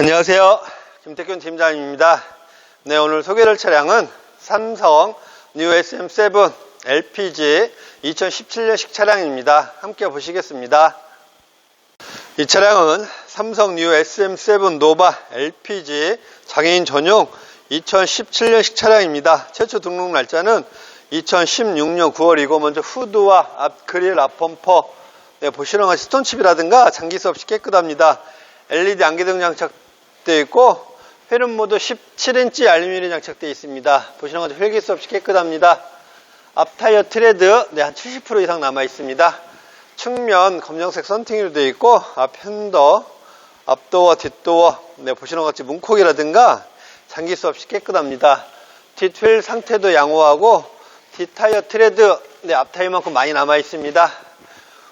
안녕하세요. 김태균 팀장입니다. 네, 오늘 소개할 차량은 삼성 뉴 SM7 LPG 2017년식 차량입니다. 함께 보시겠습니다. 이 차량은 삼성 뉴 SM7 노바 LPG 장애인 전용 2017년식 차량입니다. 최초 등록 날짜는 2016년 9월이고 먼저 후드와 앞 그릴, 앞 범퍼 네, 보시는 것이 스톤칩이라든가 장기 수 없이 깨끗합니다. LED 안개등 장착 되어 있고 회름 모드 17인치 알루미늄 장착되어 있습니다. 보시는 것처럼 헬기수 없이 깨끗합니다. 앞 타이어 트레드 네, 한 70% 이상 남아 있습니다. 측면 검정색 선팅으로 되어 있고 앞 핸더, 앞도어, 뒷도어 네, 보시는 것 같이 문콕이라든가 장기수 없이 깨끗합니다. 뒷휠 상태도 양호하고 뒷타이어 트레드 네, 앞 타이어만큼 많이 남아 있습니다.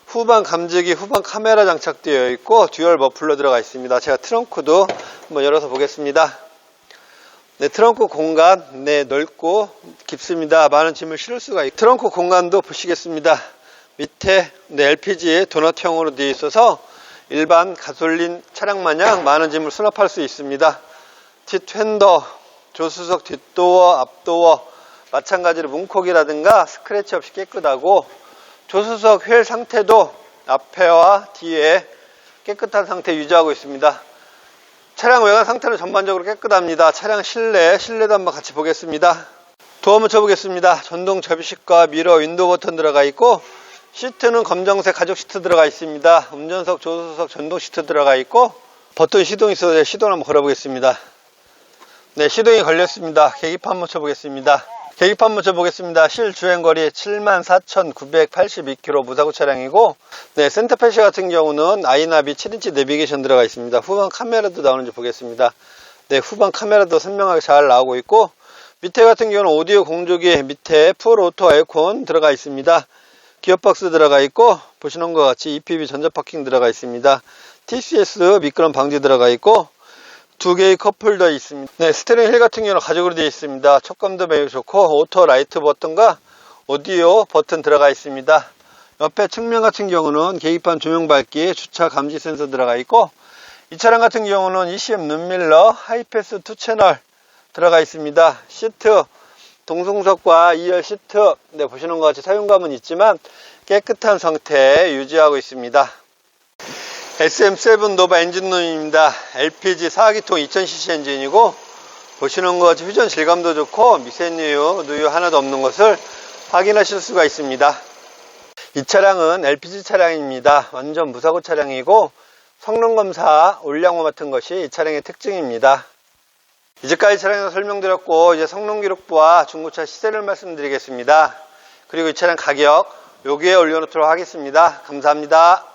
후방 감지기, 후방 카메라 장착되어 있고 듀얼 머플러 들어가 있습니다. 제가 트렁크도 한번 열어서 보겠습니다. 네, 트렁크 공간 네, 넓고 깊습니다. 많은 짐을 실을 수가 있고 트렁크 공간도 보시겠습니다. 밑에 네, LPG 도넛형으로 되어 있어서 일반 가솔린 차량 마냥 많은 짐을 수납할 수 있습니다. 뒷핸더, 조수석 뒷도어, 앞도어 마찬가지로 문콕이라든가 스크래치 없이 깨끗하고 조수석 휠 상태도 앞에와 뒤에 깨끗한 상태 유지하고 있습니다. 차량 외관 상태는 전반적으로 깨끗합니다. 차량 실내, 실내도 한번 같이 보겠습니다. 도어 한번 쳐보겠습니다. 전동 접이식과 미러, 윈도우 버튼 들어가 있고 시트는 검정색 가죽 시트 들어가 있습니다. 운전석, 조수석 전동 시트 들어가 있고 버튼 시동이 있어서 시동 한번 걸어보겠습니다. 네, 시동이 걸렸습니다. 계기판 한번 쳐보겠습니다. 계기판 먼저 보겠습니다. 실 주행거리 74,982km 무사고 차량이고, 네, 센터페시 같은 경우는 아이나비 7인치 내비게이션 들어가 있습니다. 후방 카메라도 나오는지 보겠습니다. 네, 후방 카메라도 선명하게 잘 나오고 있고, 밑에 같은 경우는 오디오 공조기 밑에 풀 오토 에어컨 들어가 있습니다. 기어박스 들어가 있고, 보시는 것 같이 EPB 전자파킹 들어가 있습니다. TCS 미끄럼 방지 들어가 있고, 두 개의 컵홀더 있습니다. 네, 스테링 휠 같은 경우는 가죽으로 되어 있습니다. 촉감도 매우 좋고 오토 라이트 버튼과 오디오 버튼 들어가 있습니다. 옆에 측면 같은 경우는 계기판 조명 밝기, 주차 감지 센서 들어가 있고 이 차량 같은 경우는 ECM 눈밀러, 하이패스 2 채널 들어가 있습니다. 시트, 동승석과 2열 시트 네, 보시는 것 같이 사용감은 있지만 깨끗한 상태 유지하고 있습니다. SM7 노바 엔진룸입니다. LPG 4기통 2000cc 엔진이고 보시는 것 같이 휘전 질감도 좋고 미세누유, 누유 하나도 없는 것을 확인하실 수가 있습니다. 이 차량은 LPG 차량입니다. 완전 무사고 차량이고 성능검사, 올량호 같은 것이 이 차량의 특징입니다. 이제까지 차량에서 설명드렸고 이제 성능기록부와 중고차 시세를 말씀드리겠습니다. 그리고 이 차량 가격 여기에 올려놓도록 하겠습니다. 감사합니다.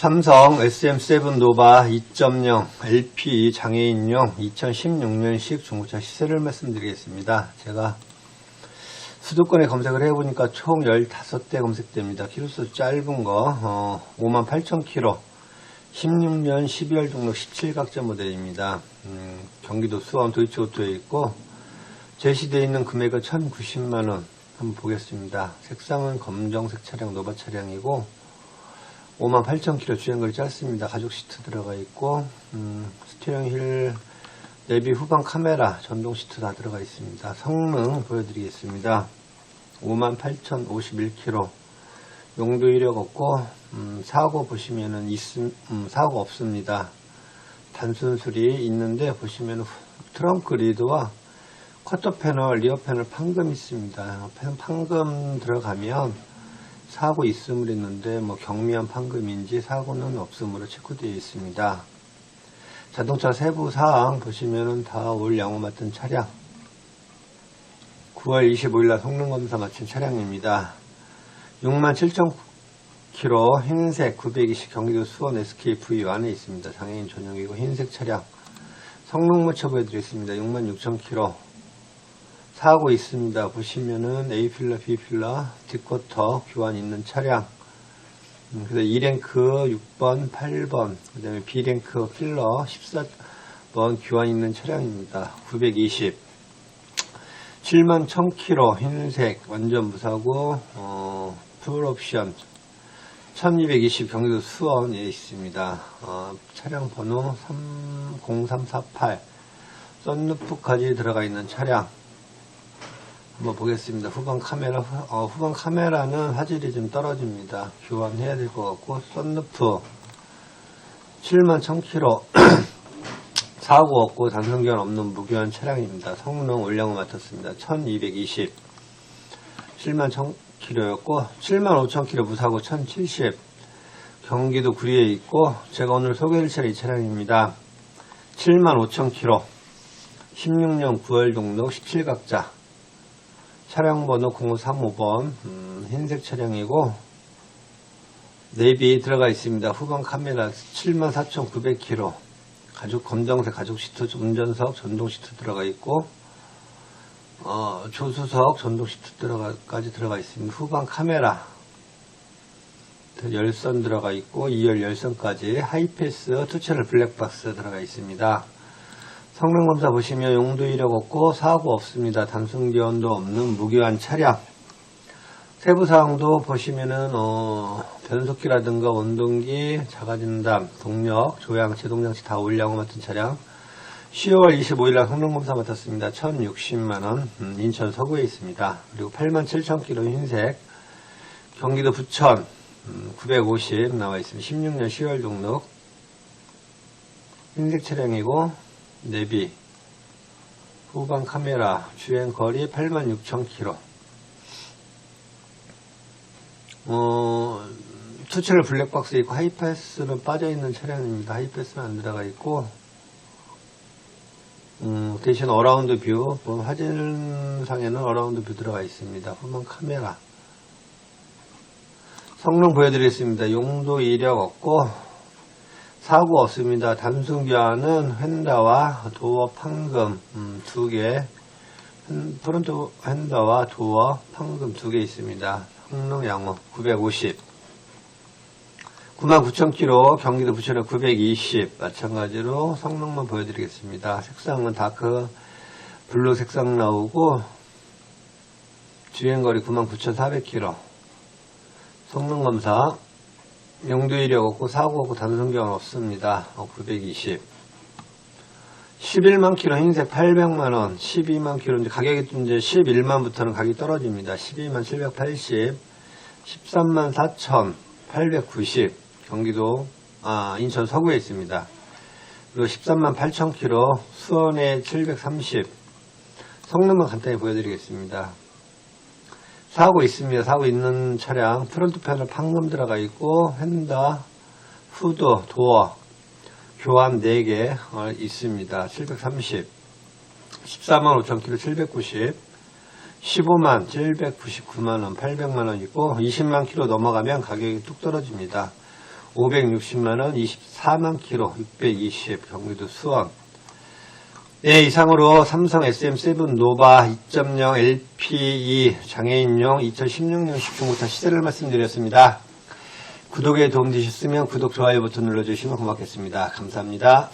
삼성 SM7 노바 2.0 LP 장애인용 2016년식 중고차 시세를 말씀드리겠습니다. 제가 수도권에 검색을 해보니까 총 15대 검색됩니다. 키로수 짧은 거 어, 58,000km 16년 12월 등록 17각자 모델입니다. 음, 경기도 수원 도이치오토에 있고 제시되어 있는 금액은 1,090만원 한번 보겠습니다. 색상은 검정색 차량 노바 차량이고 58,000km 주행거리 짧습니다. 가죽 시트 들어가 있고 음, 스티어링 휠 내비 후방 카메라 전동 시트 다 들어가 있습니다. 성능 보여드리겠습니다. 58,051km 용도 이력 없고 음, 사고 보시면은 있음, 음, 사고 없습니다. 단순 술이 있는데 보시면 트렁크 리드와 쿼터 패널, 리어 패널 판금 있습니다. 판- 판금 들어가면 사고 있음을 했는데 뭐 경미한 판금인지 사고는 없음으로 체크되어 있습니다. 자동차 세부 사항 보시면은 다 올 양호 맡은 차량 9월 25일날 성능 검사 마친 차량입니다. 67,000km 흰색 920 경기도 수원 SKV 안에 있습니다. 장애인 전용이고 흰색 차량 성능 모쳐 보여드리겠습니다. 66,000km 사고 있습니다. 보시면은 A 필러, B 필러, 뒷쿼터 교환 있는 차량. 음, 그래서 2랭크 6번, 8번, 그 다음에 B랭크 필러 14번 교환 있는 차량입니다. 920. 7만 1000km 흰색 완전 무사고, 어, 풀 옵션 1220 경기도 수원에 있습니다. 어, 차량 번호 30348. 썬루프까지 들어가 있는 차량. 한번 보겠습니다. 후방 카메라, 후- 어, 후방 카메라는 화질이 좀 떨어집니다. 교환해야 될 것 같고, 썬루프 7만 1000km 사고 없고 단순견 없는 무교환 차량입니다. 성능 올량을 맡았습니다. 1220 7만 1000km였고 7만 5000km 무사고 1070 경기도 구리에 있고 제가 오늘 차량 이 차량입니다. 7만 5000km 16년 9월 등록 17각자 차량 번호 0535번 음, 흰색 차량이고 내비 들어가 있습니다. 후방 카메라 74,900km 가죽 검정색 가죽 시트 운전석 전동 시트 들어가 있고 어, 조수석 전동 시트 들어가까지 들어가 있습니다. 후방 카메라 열선 들어가 있고 2열 열선까지 하이패스 투채널 블랙박스 들어가 있습니다. 성능 검사 보시면 용도 이력 없고 사고 없습니다. 단순 기원도 없는 무교환 차량. 세부 사항도 보시면은 어, 변속기라든가 원동기, 자가진담, 동력, 조향, 제동장치 다 올량호 맡은 차량. 10월 25일 날 성능 검사 맡았습니다. 1,060만 원. 음, 인천 서구에 있습니다. 그리고 87,000km 흰색 경기도 부천 음, 950 나와 있습니다. 16년 10월 등록 흰색 차량이고 내비 후방 카메라 주행 거리 86,000km 어, 투체를 블랙박스 있고 하이패스는 빠져있는 차량입니다. 하이패스는 안 들어가 있고 음, 대신 어라운드 뷰뭐 화질상에는 어라운드 뷰 들어가 있습니다. 후방 카메라 성능 보여드리겠습니다. 용도 이력 없고 사고 없습니다. 단순 교환은 휀다와 도어 판금 음, 두 개, 음, 프론트 휀다와 도어 판금 두 개 있습니다. 성능 양호 950, 99,000km 경기도 부천에 920 마찬가지로 성능만 보여드리겠습니다. 색상은 다크 블루 색상 나오고 주행거리 99,400km 성능 검사 용도 이력 없고 사고 없고 단순경 없습니다. 어, 920 11만 킬로 흰색 800만원 12만 킬로 이제 가격이 좀 이제 11만부터는 가격이 떨어집니다. 12만 780 13만 4천 890 경기도 아 인천 서구에 있습니다. 그리고 13만 8천 킬로 수원에 730 성능만 간단히 보여드리겠습니다. 사고 있습니다. 사고 있는 차량 프론트 패널 판금 들어가 있고 휀다, 후드, 도어 교환 4개 어, 있습니다. 730 14만 5천 킬로 790 15만 799만원 800만원 있고 20만 킬로 넘어가면 가격이 뚝 떨어집니다. 560만원 24만 킬로 620 경기도 수원 네, 이상으로 삼성 SM7 노바 2.0 LPE 장애인용 2016년 10중고차 시세를 말씀드렸습니다. 구독에 도움 되셨으면 구독, 좋아요 버튼 눌러주시면 고맙겠습니다. 감사합니다.